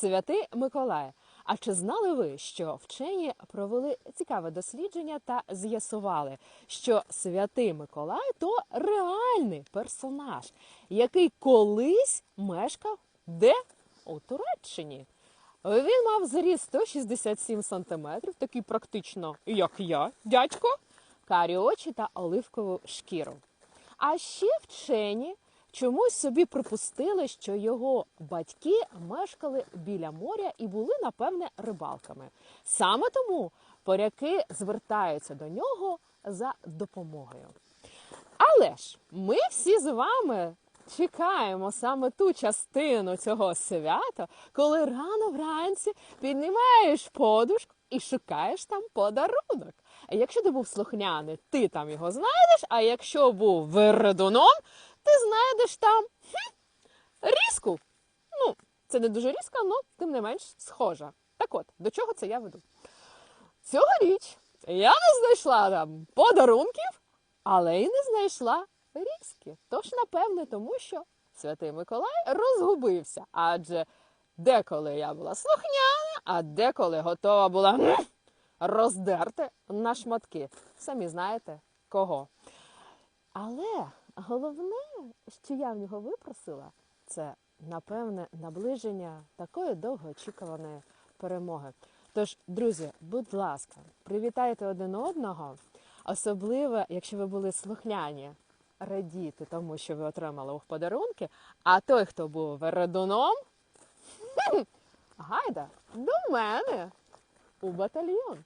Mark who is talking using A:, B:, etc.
A: Святий Миколай. А чи знали ви, що вчені провели цікаве дослідження та з'ясували, що святий Миколай то реальний персонаж, який колись мешкав де? У Туреччині. Він мав зріст 167 сантиметрів, такий практично, як я, дядько, карі очі та оливкову шкіру. А ще вчені чомусь собі припустили, що його батьки мешкали біля моря і були, напевне, рибалками. Саме тому поряки звертаються до нього за допомогою. Але ж ми всі з вами чекаємо саме ту частину цього свята, коли рано вранці піднімаєш подушку і шукаєш там подарунок. Якщо ти був слухняний, ти там його знайдеш, а якщо був вередуном, ти знайдеш там хм, різку. Ну, це не дуже різка, але тим не менш схожа. Так от, до чого це я веду? Цьогоріч я не знайшла там подарунків, але й не знайшла різки. Тож, напевне, тому що святий Миколай розгубився. Адже деколи я була слухняна, а деколи готова була роздерти на шматки. Самі знаєте кого. Але головне, що я в нього випросила, це напевне наближення такої довгоочікуваної перемоги. Тож, друзі, будь ласка, привітайте один одного, особливо, якщо ви були слухняні, радійте тому, що ви отримали у подарунки. А той, хто був вередуном, гайда до мене у батальйон.